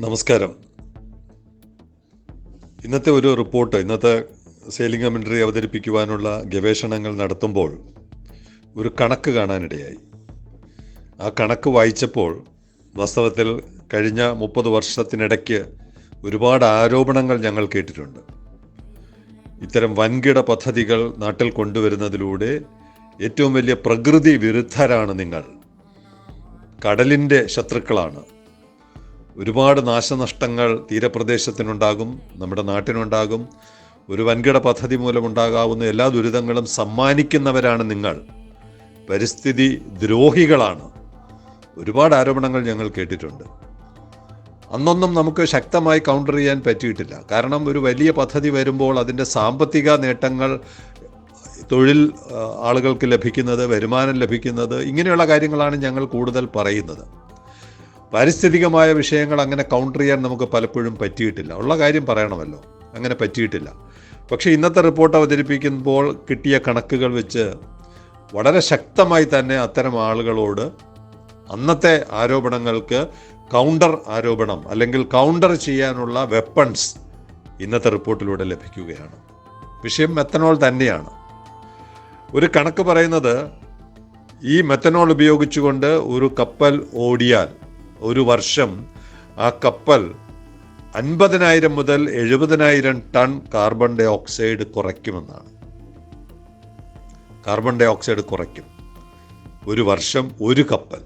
നമസ്കാരം. ഇന്നത്തെ ഒരു റിപ്പോർട്ട് ഇന്നത്തെ സെയിലിംഗ് കമൻട്രി അവതരിപ്പിക്കുവാനുള്ള ഗവേഷണങ്ങൾ നടത്തുമ്പോൾ ഒരു കണക്ക് കാണാനിടയായി. ആ കണക്ക് വായിച്ചപ്പോൾ വാസ്തവത്തിൽ കഴിഞ്ഞ മുപ്പത് വർഷത്തിനിടയ്ക്ക് ഒരുപാട് ആരോപണങ്ങൾ ഞങ്ങൾ കേട്ടിട്ടുണ്ട്. ഇത്തരം വൻകിട പദ്ധതികൾ നാട്ടിൽ കൊണ്ടുവരുന്നതിലൂടെ ഏറ്റവും വലിയ പ്രകൃതി വിരുദ്ധരാണ് നിങ്ങൾ. കടലിന്റെ ശത്രുക്കളാണ്. ഒരുപാട് നാശനഷ്ടങ്ങൾ തീരപ്രദേശത്തിനുണ്ടാകും നമ്മുടെ നാട്ടിനുണ്ടാകും. ഒരു വൻകിട പദ്ധതി മൂലമുണ്ടാകാവുന്ന എല്ലാ ദുരിതങ്ങളും സമ്മാനിക്കുന്നവരാണ് നിങ്ങൾ. പരിസ്ഥിതി ദ്രോഹികളാണ്. ഒരുപാട് ആരോപണങ്ങൾ ഞങ്ങൾ കേട്ടിട്ടുണ്ട്. അന്നൊന്നും നമുക്ക് ശക്തമായി കൗണ്ടർ ചെയ്യാൻ പറ്റിയിട്ടില്ല. കാരണം ഒരു വലിയ പദ്ധതി വരുമ്പോൾ അതിന്റെ സാമ്പത്തിക നേട്ടങ്ങൾ തൊഴിൽ ആളുകൾക്ക് ലഭിക്കുന്നത് വരുമാനം ലഭിക്കുന്നത് ഇങ്ങനെയുള്ള കാര്യങ്ങളാണ് ഞങ്ങൾ കൂടുതൽ പറയുന്നത്. പാരിസ്ഥിതികമായ വിഷയങ്ങൾ അങ്ങനെ കൗണ്ടർ ചെയ്യാൻ നമുക്ക് പലപ്പോഴും പറ്റിയിട്ടില്ല. ഉള്ള കാര്യം പറയണമല്ലോ. അങ്ങനെ പറ്റിയിട്ടില്ല. പക്ഷേ ഇന്നത്തെ റിപ്പോർട്ട് അവതരിപ്പിക്കുമ്പോൾ കിട്ടിയ കണക്കുകൾ വെച്ച് വളരെ ശക്തമായി തന്നെ അത്തരം ആളുകളോട് അന്നത്തെ ആരോപണങ്ങൾക്ക് കൗണ്ടർ ആരോപണം അല്ലെങ്കിൽ കൗണ്ടർ ചെയ്യാനുള്ള വെപ്പൺസ് ഇന്നത്തെ റിപ്പോർട്ടിലൂടെ ലഭിക്കുകയാണ്. വിഷയം മെത്തനോൾ തന്നെയാണ്. ഒരു കണക്ക് പറയുന്നത് ഈ മെത്തനോൾ ഉപയോഗിച്ചുകൊണ്ട് ഒരു കപ്പൽ ഓടിയാൽ ഒരു വർഷം ആ കപ്പൽ അൻപതിനായിരം മുതൽ എഴുപതിനായിരം ടൺ കാർബൺ ഡൈ ഓക്സൈഡ് കുറയ്ക്കുമെന്നാണ്. കാർബൺ ഡൈ ഓക്സൈഡ് കുറയ്ക്കും. ഒരു വർഷം ഒരു കപ്പൽ.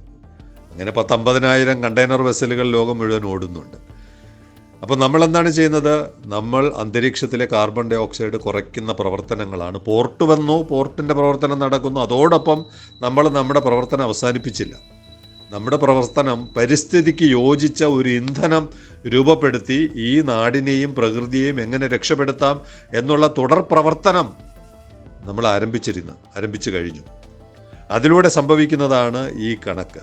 അങ്ങനെ പത്തമ്പതിനായിരം കണ്ടെയ്നർ വെസലുകൾ ലോകം മുഴുവൻ ഓടുന്നുണ്ട്. അപ്പോൾ നമ്മൾ എന്താണ് ചെയ്യുന്നത്? നമ്മൾ അന്തരീക്ഷത്തിലെ കാർബൺ ഡൈ ഓക്സൈഡ് കുറയ്ക്കുന്ന പ്രവർത്തനങ്ങളാണ്. പോർട്ട് വന്നു പോർട്ടിന്റെ പ്രവർത്തനം നടക്കുന്നു. അതോടൊപ്പം നമ്മൾ നമ്മുടെ പ്രവർത്തനം അവസാനിപ്പിച്ചില്ല. നമ്മുടെ പ്രവർത്തനം പരിസ്ഥിതിക്ക് യോജിച്ച ഒരു ഇന്ധനം രൂപപ്പെടുത്തി ഈ നാടിനെയും പ്രകൃതിയെയും എങ്ങനെ രക്ഷപ്പെടുത്താം എന്നുള്ള തുടർ പ്രവർത്തനം നമ്മൾ ആരംഭിച്ചിരുന്നു ആരംഭിച്ചു കഴിഞ്ഞു. അതിലൂടെ സംഭവിക്കുന്നതാണ് ഈ കണക്ക്.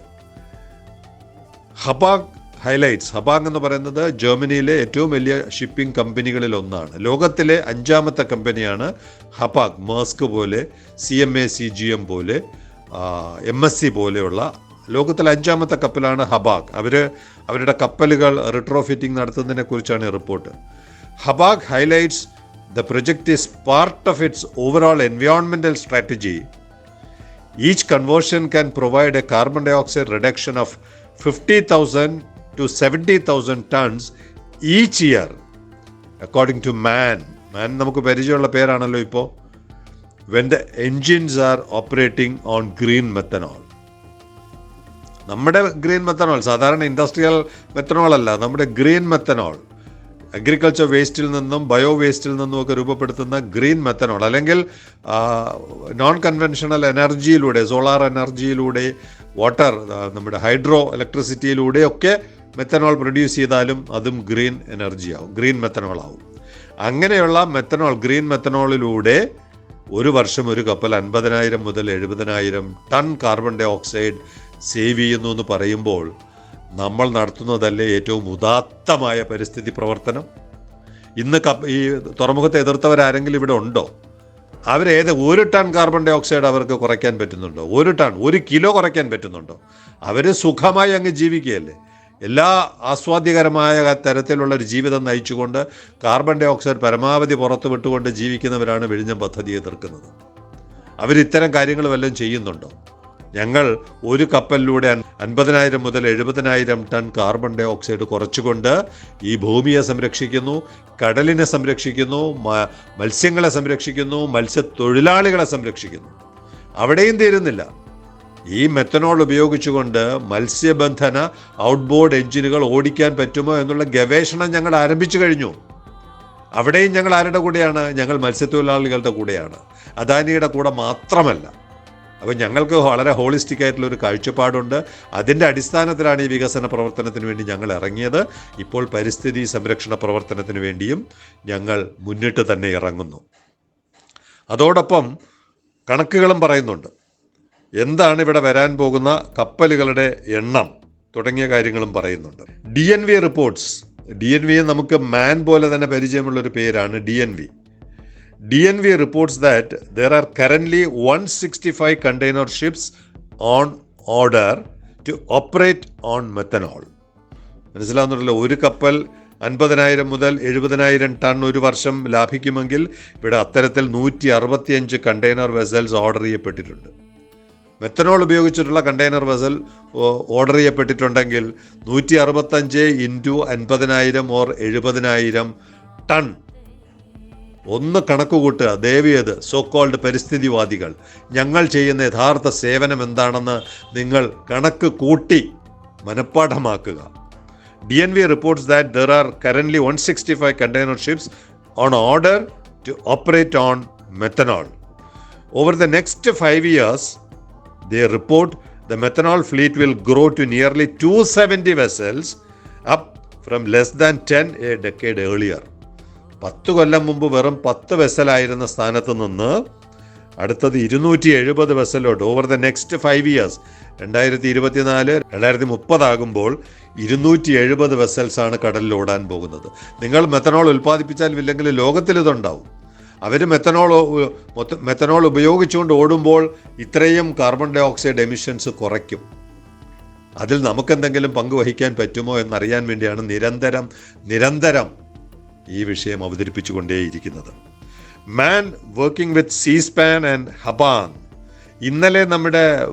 ഹബാഗ് ഹൈലൈറ്റ്സ് ഹബാഗ് എന്ന് പറയുന്നത് ജർമ്മനിയിലെ ഏറ്റവും വലിയ ഷിപ്പിംഗ് കമ്പനികളിൽ ഒന്നാണ്. ലോകത്തിലെ അഞ്ചാമത്തെ കമ്പനിയാണ് ഹബാഗ് മേസ്ക് പോലെ C M A C G M പോലെ എം എസ് സി പോലെയുള്ള ലോകത്തിലെ അഞ്ചാമത്തെ കപ്പലാണ് ഹബാഗ്. അവർ അവരുടെ കപ്പലുകൾ റിട്രോഫിറ്റിംഗ് നടത്തുന്നതിനെ കുറിച്ചാണ് report Hapag highlights the project is part of its overall എൻവയോൺമെന്റൽ strategy each conversion can provide a carbon dioxide reduction of fifty thousand 50,000 seventy 70,000 tons each year according to MAN MAN നമുക്ക് പരിചയമുള്ള പേരാണല്ലോ ഇപ്പോൾ when the engines are operating on green methanol നമ്മുടെ green methanol സാധാരണ industrial methanol അല്ല നമ്മുടെ green methanol agriculture വേസ്റ്റിൽ നിന്നും bio വേസ്റ്റിൽ നിന്നും ഒക്കെ രൂപപ്പെടുത്തുന്ന ഗ്രീൻ മെത്തനോൾ അല്ലെങ്കിൽ നോൺ കൺവെൻഷണൽ എനർജിയിലൂടെ സോളാർ എനർജിയിലൂടെ വാട്ടർ നമ്മുടെ ഹൈഡ്രോ ഇലക്ട്രിസിറ്റിയിലൂടെയൊക്കെ മെത്തനോൾ പ്രൊഡ്യൂസ് ചെയ്താലും അതും ഗ്രീൻ എനർജി ആവും ഗ്രീൻ മെത്തനോൾ ആവും. അങ്ങനെയുള്ള മെത്തനോൾ ഗ്രീൻ മെത്തനോളിലൂടെ ഒരു വർഷം ഒരു കപ്പൽ അൻപതിനായിരം മുതൽ എഴുപതിനായിരം ton carbon dioxide save ചെയ്യുന്നു എന്ന് പറയുമ്പോൾ നമ്മൾ നടത്തുന്നതല്ലേ ഏറ്റവും ഉദാത്തമായ പരിസ്ഥിതി പ്രവർത്തനം? ഇന്ന് ഈ തുറമുഖത്തെ എതിർത്തവരാരെങ്കിലും ഇവിടെ ഉണ്ടോ? അവരേത് ഒരു ടൺ കാർബൺ ഡൈ ഓക്സൈഡ് അവർക്ക് കുറയ്ക്കാൻ പറ്റുന്നുണ്ടോ? ഒരു ടൺ ഒരു കിലോ കുറയ്ക്കാൻ പറ്റുന്നുണ്ടോ? അവർ സുഖമായി അങ്ങ് ജീവിക്കുകയല്ലേ? എല്ലാ ആസ്വാദ്യകരമായ തരത്തിലുള്ള ഒരു ജീവിതം നയിച്ചുകൊണ്ട് കാർബൺ ഡൈ ഓക്സൈഡ് പരമാവധി പുറത്തു വിട്ടുകൊണ്ട് ജീവിക്കുന്നവരാണ് വിഴിഞ്ഞം പദ്ധതി എതിർക്കുന്നത്. അവരിത്തരം കാര്യങ്ങൾ വല്ലതും ചെയ്യുന്നുണ്ടോ? ഞങ്ങൾ ഒരു കപ്പലിലൂടെ അൻ- അൻപതിനായിരം മുതൽ എഴുപതിനായിരം ടൺ കാർബൺ ഡൈ ഓക്സൈഡ് കുറച്ചുകൊണ്ട് ഈ ഭൂമിയെ സംരക്ഷിക്കുന്നു കടലിനെ സംരക്ഷിക്കുന്നു മത്സ്യങ്ങളെ സംരക്ഷിക്കുന്നു മത്സ്യത്തൊഴിലാളികളെ സംരക്ഷിക്കുന്നു. അവിടെയും തീരുന്നില്ല. ഈ മെത്തനോൾ ഉപയോഗിച്ചുകൊണ്ട് മത്സ്യബന്ധന ഔട്ട്ബോർഡ് എഞ്ചിനുകൾ ഓടിക്കാൻ പറ്റുമോ എന്നുള്ള ഗവേഷണം ഞങ്ങൾ ആരംഭിച്ചു കഴിഞ്ഞു. അവിടെയും ഞങ്ങൾ ആരുടെ കൂടെയാണ്? ഞങ്ങൾ മത്സ്യത്തൊഴിലാളികളുടെ കൂടെയാണ്. അദാനിയുടെ കൂടെ മാത്രമല്ല. അപ്പോൾ ഞങ്ങൾക്ക് വളരെ ഹോളിസ്റ്റിക് ആയിട്ടുള്ള ഒരു കാഴ്ചപ്പാടുണ്ട്. അതിന്റെ അടിസ്ഥാനത്തിലാണ് ഈ വികസന പ്രവർത്തനത്തിന് വേണ്ടി ഞങ്ങൾ ഇറങ്ങിയത്. ഇപ്പോൾ പരിസ്ഥിതി സംരക്ഷണ പ്രവർത്തനത്തിന് വേണ്ടിയും ഞങ്ങൾ മുന്നിട്ട് തന്നെ ഇറങ്ങുന്നു. അതോടൊപ്പം കണക്കുകളും പറയുന്നുണ്ട്. എന്താണ് ഇവിടെ വരാൻ പോകുന്ന കപ്പലുകളുടെ എണ്ണം തുടങ്ങിയ കാര്യങ്ങളും പറയുന്നുണ്ട്. D N V reports D N V നമുക്ക് മാൻ പോലെ തന്നെ പരിചയമുള്ള ഒരു പേരാണ് D N V DNV reports that there are currently 165 container ships on order to operate on methanol. മനസ്സിലാവുന്നുണ്ടല്ലോ ഒരു കപ്പൽ അൻപതിനായിരം മുതൽ എഴുപതിനായിരം ടൺ ഒരു വർഷം ലാഭിക്കുമെങ്കിൽ ഇവിടെ അത്തരത്തിൽ നൂറ്റി അറുപത്തിയഞ്ച് കണ്ടെയ്നർ വെസൽസ് ഓർഡർ ചെയ്യപ്പെട്ടിട്ടുണ്ട് മെത്തനോൾ ഉപയോഗിച്ചിട്ടുള്ള കണ്ടെയ്നർ വെസൽ ഓർഡർ ചെയ്യപ്പെട്ടിട്ടുണ്ടെങ്കിൽ നൂറ്റി അറുപത്തഞ്ച് ഇന്റു അൻപതിനായിരം ഓർ എഴുപതിനായിരം ടൺ ഒന്ന് കണക്ക് കൂട്ടുക ദേവിയത് സോ കോൾഡ് പരിസ്ഥിതിവാദികൾ. ഞങ്ങൾ ചെയ്യുന്ന യഥാർത്ഥ സേവനം എന്താണെന്ന് നിങ്ങൾ കണക്ക് കൂട്ടി മനഃപ്പാഠമാക്കുക. D N V reports that there are currently one sixty five container ships on order to operate on methanol over the next five years they report the methanol fleet will grow to nearly 270 vessels up from less than 10 a decade earlier. പത്ത് കൊല്ലം മുമ്പ് വെറും പത്ത് വെസലായിരുന്ന സ്ഥാനത്ത് നിന്ന് അടുത്തത് ഇരുന്നൂറ്റി എഴുപത് വെസലോട്ട് over the next five years രണ്ടായിരത്തി ഇരുപത്തിനാല് രണ്ടായിരത്തി മുപ്പതാകുമ്പോൾ ഇരുന്നൂറ്റി എഴുപത് വെസൽസാണ് കടലിൽ ഓടാൻ പോകുന്നത്. നിങ്ങൾ മെത്തനോൾ ഉൽപ്പാദിപ്പിച്ചാൽ ഇല്ലെങ്കിൽ ലോകത്തിൽ ഇതുണ്ടാവും. അവർ മെത്തനോൾ മെത്തനോൾ ഉപയോഗിച്ചുകൊണ്ട് ഓടുമ്പോൾ ഇത്രയും കാർബൺ ഡൈ ഓക്സൈഡ് എമിഷൻസ് കുറയ്ക്കും. അതിൽ നമുക്കെന്തെങ്കിലും പങ്കുവഹിക്കാൻ പറ്റുമോ എന്നറിയാൻ വേണ്ടിയാണ് നിരന്തരം നിരന്തരം ഈ വിഷയം അവതരിപ്പിച്ചുകൊണ്ടേയിരിക്കുന്നത്. മാൻ വർക്കിംഗ് വിത്ത് സീസ്പാൻ ആൻഡ് ഹബാങ് ഇന്നലെ നമ്മുടെ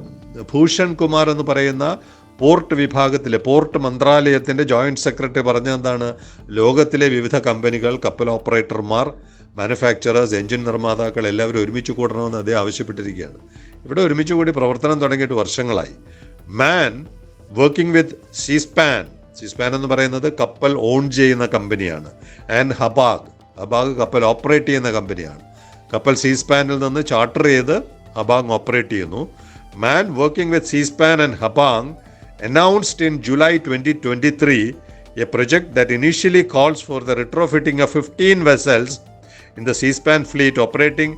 ഭൂഷൺ കുമാർ എന്ന് പറയുന്ന പോർട്ട് വിഭാഗത്തിലെ പോർട്ട് മന്ത്രാലയത്തിന്റെ ജോയിന്റ് സെക്രട്ടറി പറഞ്ഞ എന്താണ്? ലോകത്തിലെ വിവിധ കമ്പനികൾ കപ്പൽ ഓപ്പറേറ്റർമാർ മാനുഫാക്ചറേഴ്സ് എഞ്ചിൻ നിർമ്മാതാക്കൾ എല്ലാവരും ഒരുമിച്ച് കൂടണമെന്ന് അദ്ദേഹം ആവശ്യപ്പെട്ടിരിക്കുകയാണ്. ഇവിടെ ഒരുമിച്ച് കൂടി പ്രവർത്തനം തുടങ്ങിയിട്ട് വർഷങ്ങളായി. മാൻ വർക്കിംഗ് വിത്ത് സീസ്പാൻ സിസ്മാൻ എന്ന് പറയുന്നത് കപ്പൽ ഓൺ ചെയ്യുന്ന കമ്പനിയാണ്. ആൻഡ് ഹബാഗ് ഹബാഗ് കപ്പൽ ഓപ്പറേറ്റ് ചെയ്യുന്ന കമ്പനിയാണ്. കപ്പൽ സീസ്പാനിൽ നിന്ന് ചാർട്ടർ ചെയ്ത് ഹബാങ് ഓപ്പറേറ്റ് ചെയ്യുന്നു. MAN working with Seaspan and Hapag announced in July twenty twenty three a project that initially calls for the retrofitting of fifteen vessels in the Seaspan fleet operating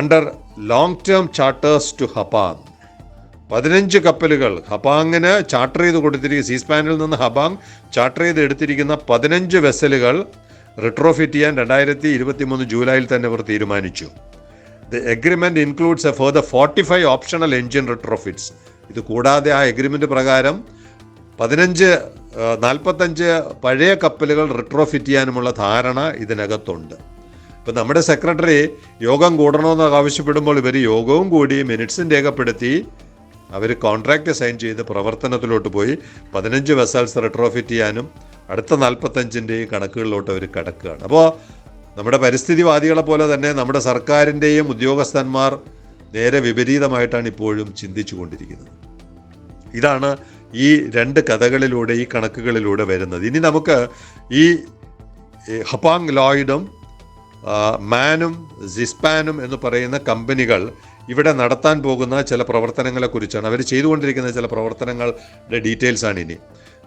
under long term charters to Hapag പതിനഞ്ച് കപ്പലുകൾ. ഹബാങ്ങിന് charter ചെയ്ത് കൊടുത്തിരിക്കുന്ന സീസ്പാനിൽ നിന്ന് ഹബാങ് charter ചെയ്ത് എടുത്തിരിക്കുന്ന പതിനഞ്ച് വെസലുകൾ retrofit ചെയ്യാൻ രണ്ടായിരത്തി ഇരുപത്തി മൂന്ന് ജൂലൈയിൽ തന്നെ അവർ തീരുമാനിച്ചു. The agreement includes a four the forty five optional engine retrofits ഇത് കൂടാതെ ആ എഗ്രിമെന്റ് പ്രകാരം പതിനഞ്ച് നാൽപ്പത്തഞ്ച് പഴയ കപ്പലുകൾ റിട്രോഫിറ്റ് ചെയ്യാനുമുള്ള ധാരണ ഇതിനകത്തുണ്ട്. ഇപ്പം നമ്മുടെ സെക്രട്ടറി യോഗം കൂടണമെന്ന് ആവശ്യപ്പെടുമ്പോൾ ഇവർ യോഗവും കൂടി മിനിറ്റ്സും രേഖപ്പെടുത്തി അവർ കോൺട്രാക്റ്റ് സൈൻ ചെയ്ത് പ്രവർത്തനത്തിലോട്ട് പോയി പതിനഞ്ച് വെസൽസ് റെട്രോഫിറ്റ് ചെയ്യാനും അടുത്ത നാൽപ്പത്തഞ്ചിന്റെയും കണക്കുകളിലോട്ട് അവർ കിടക്കുകയാണ്. അപ്പോൾ നമ്മുടെ പരിസ്ഥിതിവാദികളെ പോലെ തന്നെ നമ്മുടെ സർക്കാരിന്റെയും ഉദ്യോഗസ്ഥന്മാർ നേരെ വിപരീതമായിട്ടാണ് ഇപ്പോഴും ചിന്തിച്ചു കൊണ്ടിരിക്കുന്നത്. ഇതാണ് ഈ രണ്ട് കഥകളിലൂടെ ഈ കണക്കുകളിലൂടെ വരുന്നത്. ഇനി നമുക്ക് ഈ ഹപ്പാങ് ലോയിഡും മാനും സിസ്പാനും എന്ന് പറയുന്ന കമ്പനികൾ ഇവിടെ നടത്താൻ പോകുന്ന ചില പ്രവർത്തനങ്ങളെക്കുറിച്ചാണ്. അവർ ചെയ്തുകൊണ്ടിരിക്കുന്ന ചില പ്രവർത്തനങ്ങളുടെ ഡീറ്റെയിൽസ് ആണ് ഇനി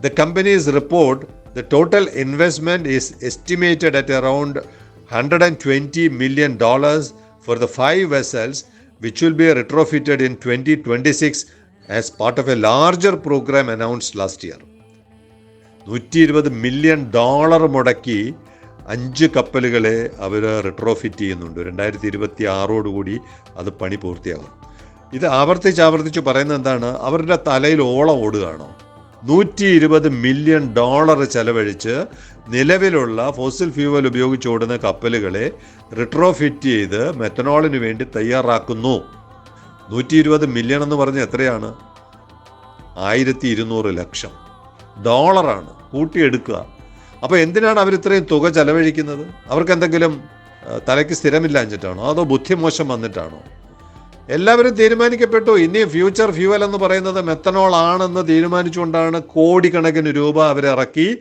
the companies report the total investment is estimated at around hundred and twenty million dollars for the five vessels which will be retrofitted in twenty twenty six as part of a larger program announced last year നൂറ്റി ഇരുപത് million dollar മുടക്കി അഞ്ച് കപ്പലുകളെ അവർ retrofit ചെയ്യുന്നുണ്ട്. രണ്ടായിരത്തി ഇരുപത്തി ആറോടുകൂടി അത് പണി പൂർത്തിയാകും. ഇത് ആവർത്തിച്ച് ആവർത്തിച്ച് പറയുന്നത് എന്താണ്? അവരുടെ തലയിൽ ഓളം ഓടുകയാണോ? നൂറ്റി ഇരുപത് മില്യൺ ഡോളർ ചെലവഴിച്ച് നിലവിലുള്ള ഫോസിൽ ഫ്യൂവൽ ഉപയോഗിച്ച് ഓടുന്ന കപ്പലുകളെ റിട്രോഫിറ്റ് ചെയ്ത് മെത്തനോളിന് വേണ്ടി തയ്യാറാക്കുന്നു. നൂറ്റി ഇരുപത് മില്യൺ എന്ന് പറഞ്ഞ എത്രയാണ്? ആയിരത്തി ഇരുന്നൂറ് ലക്ഷം ഡോളറാണ് കൂട്ടിയെടുക്കുക. അപ്പോൾ എന്തിനാണ് അവർ ഇത്രയും തുക ചെലവഴിക്കുന്നത്? അവർക്ക് എന്തെങ്കിലും തലയ്ക്ക് സ്ഥിരമില്ലാഞ്ഞിട്ടാണോ അതോ ബുദ്ധിമോശം വന്നിട്ടാണോ? എല്ലാവരും തീരുമാനിക്കപ്പെട്ടു. ഇനി ഫ്യൂച്ചർ ഫ്യൂവൽ എന്ന് പറയുന്നത് മെത്തനോൾ ആണെന്ന് തീരുമാനിച്ചുകൊണ്ടാണ് കോടിക്കണക്കിന് രൂപ അവരിറക്കി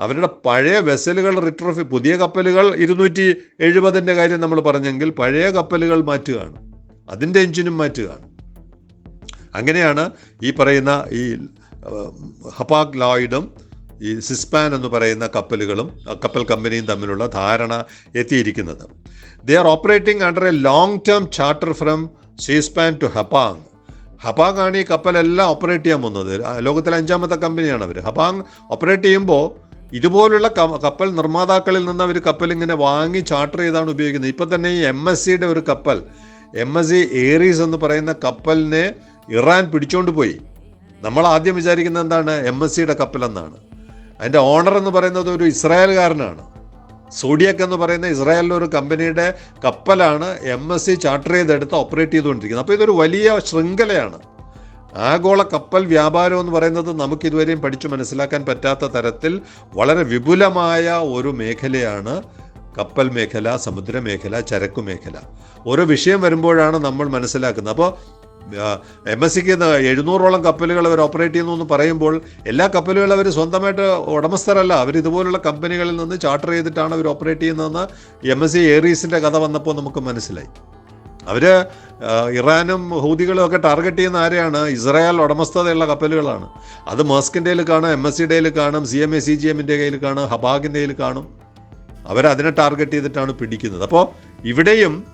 അവരുടെ പഴയ വെസലുകൾ റിട്രോഫി പുതിയ കപ്പലുകൾ ഇരുന്നൂറ്റി എഴുപതിന്റെ കാര്യം നമ്മൾ പറഞ്ഞെങ്കിൽ പഴയ കപ്പലുകൾ മാറ്റുകയാണ്. അതിന്റെ എഞ്ചിനും മാറ്റുകയാണ്. അങ്ങനെയാണ് ഈ പറയുന്ന ഈ ഹപ്പാക് ലോയിഡും ഈ സിസ്പാൻ എന്ന് പറയുന്ന കപ്പലുകളും കപ്പൽ കമ്പനിയും തമ്മിലുള്ള ധാരണ എത്തിയിരിക്കുന്നത്. They are operating under a long term charter from Seaspan to Hapag ആണ് ഈ കപ്പലെല്ലാം ഓപ്പറേറ്റ് ചെയ്യാൻ പോകുന്നത്. ലോകത്തിലെ അഞ്ചാമത്തെ കമ്പനിയാണ് അവർ ഹപ്പാങ് ഓപ്പറേറ്റ് ചെയ്യുമ്പോൾ ഇതുപോലുള്ള കപ്പൽ നിർമ്മാതാക്കളിൽ നിന്ന് അവർ കപ്പൽ ഇങ്ങനെ വാങ്ങി ചാർട്ടർ ചെയ്താണ് ഉപയോഗിക്കുന്നത്. ഇപ്പം തന്നെ ഈ എം എസ് സിയുടെ ഒരു കപ്പൽ എം എസ് സി ഏറീസ് എന്ന് പറയുന്ന കപ്പലിനെ ഇറാൻ പിടിച്ചോണ്ട് പോയി. നമ്മൾ ആദ്യം വിചാരിക്കുന്നത് എന്താണ്? എം എസ് സിയുടെ കപ്പൽ എന്നാണ് അതിന്റെ ഓണർ എന്ന് പറയുന്നത് ഒരു ഇസ്രായേൽകാരനാണ്. സോഡിയക് എന്ന് പറയുന്ന ഇസ്രായേലിലെ ഒരു കമ്പനിയുടെ കപ്പലാണ് എം എസ് സി ചാർട്ടർ ചെയ്തെടുത്ത് ഓപ്പറേറ്റ് ചെയ്തുകൊണ്ടിരിക്കുന്നത്. അപ്പോൾ ഇതൊരു വലിയ ശൃംഖലയാണ്. ആഗോള കപ്പൽ വ്യാപാരം എന്ന് പറയുന്നത് നമുക്ക് ഇതുവരെയും പഠിച്ചു മനസ്സിലാക്കാൻ പറ്റാത്ത തരത്തിൽ വളരെ വിപുലമായ ഒരു മേഖലയാണ് കപ്പൽ മേഖല സമുദ്ര മേഖല ചരക്കു മേഖല. ഓരോ വിഷയം വരുമ്പോഴാണ് നമ്മൾ മനസ്സിലാക്കുന്നത്. അപ്പോൾ എം എസ് സിക്ക് എഴുന്നൂറോളം കപ്പലുകൾ അവർ ഓപ്പറേറ്റ് ചെയ്യുന്നു എന്ന് പറയുമ്പോൾ എല്ലാ കപ്പലുകളും അവർ സ്വന്തമായിട്ട് ഉടമസ്ഥരല്ല. അവർ ഇതുപോലുള്ള കമ്പനികളിൽ നിന്ന് ചാർട്ടർ ചെയ്തിട്ടാണ് അവർ ഓപ്പറേറ്റ് ചെയ്യുന്നതെന്ന് എം എസ് സി ഏറീസിന്റെ കഥ വന്നപ്പോൾ നമുക്ക് മനസ്സിലായി. അവർ ഇറാനും ഹൂതികളും ഒക്കെ ടാർഗറ്റ് ചെയ്യുന്ന ആരെയാണ്? ഇസ്രായേൽ ഉടമസ്ഥതയുള്ള കപ്പലുകളാണ്. അത് മസ്കിന്റെ കാണും എം എസ് സിയുടെ കയ്യിൽ കാണും C M A C G എമ്മിന്റെ കയ്യിൽ കാണും ഹബാഗിന്റെ കയ്യിൽ കാണും. അവരതിനെ ടാർഗറ്റ് ചെയ്തിട്ടാണ് പിടിക്കുന്നത്. അപ്പോൾ ഇവിടെയും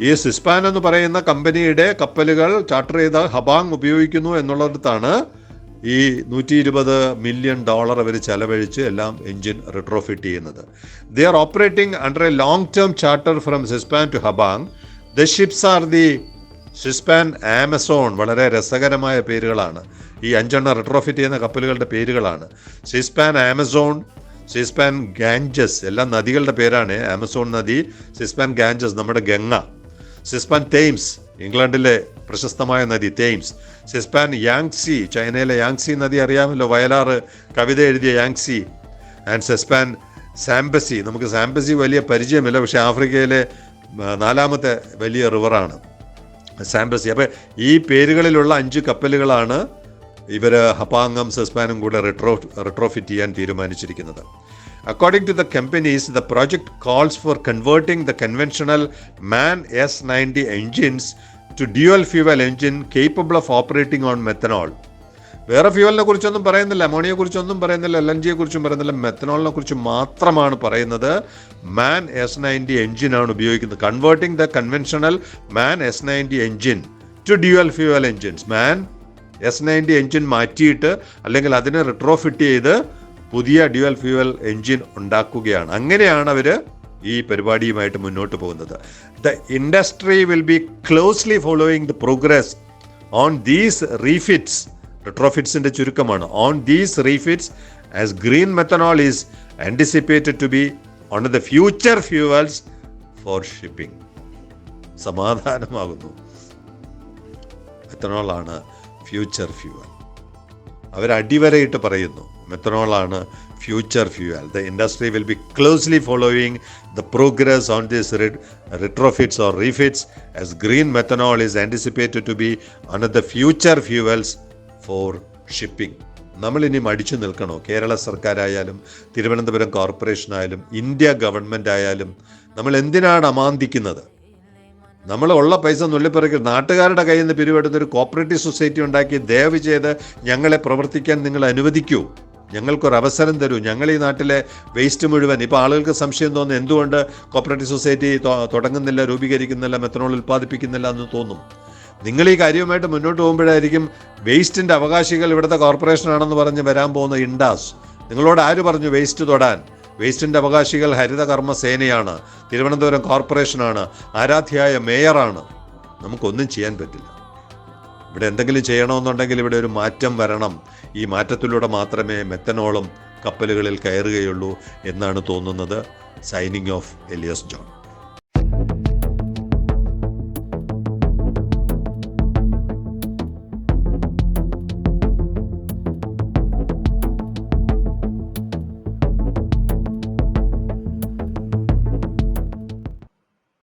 ഈ സിസ്പാൻ എന്ന് പറയുന്ന കമ്പനിയുടെ കപ്പലുകൾ ചാർട്ടർ ചെയ്ത ഹബാങ് ഉപയോഗിക്കുന്നു എന്നുള്ളിടത്താണ് ഈ നൂറ്റി ഇരുപത് മില്യൺ ഡോളർ അവർ ചെലവഴിച്ച് എല്ലാം എഞ്ചിൻ റിട്രോഫിറ്റ് ചെയ്യുന്നത്. They are operating under a long term charter from Seaspan to Hapag the ships are the Seaspan Amazon വളരെ രസകരമായ പേരുകളാണ്. ഈ അഞ്ചെണ്ണം റിട്രോഫിറ്റ് ചെയ്യുന്ന കപ്പലുകളുടെ പേരുകളാണ്. സിസ്പാൻ ആമസോൺ സിസ്പാൻ ഗാഞ്ചസ് എല്ലാം നദികളുടെ പേരാണ്. ആമസോൺ നദി സിസ്പാൻ ഗാഞ്ചസ് നമ്മുടെ ഗംഗ. സിസ്പാൻ തെയിംസ് ഇംഗ്ലണ്ടിലെ പ്രശസ്തമായ നദി തെയിംസ് സിസ്പാൻ യാങ്സി ചൈനയിലെ യാങ്സി നദി അറിയാമല്ലോ. വയലാറ് കവിത എഴുതിയ യാങ്സി ആൻഡ് സിസ്പാൻ സാംബസി നമുക്ക് സാംബസി വലിയ പരിചയമില്ല. പക്ഷേ ആഫ്രിക്കയിലെ നാലാമത്തെ വലിയ റിവറാണ് സാംബസി അപ്പോൾ ഈ പേരുകളിലുള്ള അഞ്ച് കപ്പലുകളാണ് ഇവർ ഹപ്പാങ്ങം സസ്പാനും കൂടെ റിട്രോ റിട്രോഫിറ്റ് ചെയ്യാൻ തീരുമാനിച്ചിരിക്കുന്നത്. To the companies the project calls for converting the conventional MAN S ninety engines to dual fuel engine capable of operating on methanol വേറെ ഫ്യൂവലിനെ കുറിച്ചൊന്നും പറയുന്നില്ല അമോണിയെ കുറിച്ചൊന്നും പറയുന്നില്ല എൽ എൻ ജിയെ കുറിച്ചും പറയുന്നില്ല മെത്തനോളിനെ കുറിച്ച് മാത്രമാണ് പറയുന്നത്. മാൻ എസ് നയന്റി എഞ്ചിനാണ് ഉപയോഗിക്കുന്നത്. Converting the conventional MAN S ninety engine to dual fuel engines MAN S ninety engine മാറ്റിയിട്ട് അല്ലെങ്കിൽ അതിനെ റിട്രോഫിറ്റ് ചെയ്ത് പുതിയ ഡ്യുവൽ ഫ്യൂവൽ എഞ്ചിൻ ഉണ്ടാക്കുകയാണ്. അങ്ങനെയാണ് അവർ ഈ പരിപാടിയുമായിട്ട് മുന്നോട്ട് പോകുന്നത്. The industry will be closely following the progress on these refits റിട്രോഫിറ്റ്സിന്റെ ചുരുക്കമാണ്. On these refits as green methanol is anticipated to be on the future fuels for shipping സമാധാനമാകുന്നു. മെത്തനോളാണ് ഫ്യൂച്ചർ ഫ്യൂവൽ അവരടിവരയിട്ട് പറയുന്നു. മെത്തനോളാണ് future fuel the industry will be closely following the progress on this retrofits or refits as green methanol is anticipated to be on the future fuels for shipping നമ്മളിനി മടിച്ചു നിൽക്കണോ? കേരള സർക്കാരായാലും തിരുവനന്തപുരം കോർപ്പറേഷനായാലും India government ആയാലും നമ്മൾ എന്തിനാണ് അമാന്തിക്കുന്നത്? നമ്മൾ ഉള്ള പൈസ നുള്ളിപ്പറക്കി നാട്ടുകാരുടെ കയ്യിൽ നിന്ന് പിരിവെടുത്ത് ഒരു കോപ്പറേറ്റീവ് സൊസൈറ്റി ഉണ്ടാക്കി ദയവ് ചെയ്ത് ഞങ്ങളെ പ്രവർത്തിക്കാൻ നിങ്ങൾ അനുവദിക്കൂ. ഞങ്ങൾക്കൊരു അവസരം തരൂ. ഞങ്ങൾ ഈ നാട്ടിലെ വേസ്റ്റ് മുഴുവൻ. ഇപ്പോൾ ആളുകൾക്ക് സംശയം തോന്നുന്നു എന്തുകൊണ്ട് കോപ്പറേറ്റീവ് സൊസൈറ്റി തുടങ്ങുന്നില്ല രൂപീകരിക്കുന്നില്ല മെത്തനോൾ ഉൽപ്പാദിപ്പിക്കുന്നില്ല എന്ന് തോന്നും. നിങ്ങൾ ഈ കാര്യവുമായിട്ട് മുന്നോട്ട് പോകുമ്പോഴായിരിക്കും വേസ്റ്റിന്റെ അവകാശികൾ ഇവിടുത്തെ കോർപ്പറേഷനാണെന്ന് പറഞ്ഞ് വരാൻ പോകുന്ന ഇൻഡാസ് നിങ്ങളോട് ആര് പറഞ്ഞു വേസ്റ്റ് തൊടാൻ? വേസ്റ്റിന്റെ അവകാശികൾ ഹരിതകർമ്മ സേനയാണ്. തിരുവനന്തപുരം കോർപ്പറേഷനാണ് ആരാധ്യയായ മേയറാണ് നമുക്കൊന്നും ചെയ്യാൻ പറ്റില്ല. ഇവിടെ എന്തെങ്കിലും ചെയ്യണമെന്നുണ്ടെങ്കിൽ ഇവിടെ ഒരു മാറ്റം വരണം. ഈ മാറ്റത്തിലൂടെ മാത്രമേ മെത്തനോളും കപ്പലുകളിൽ കയറുകയുള്ളൂ എന്നാണ് തോന്നുന്നത്. Signing off Elias John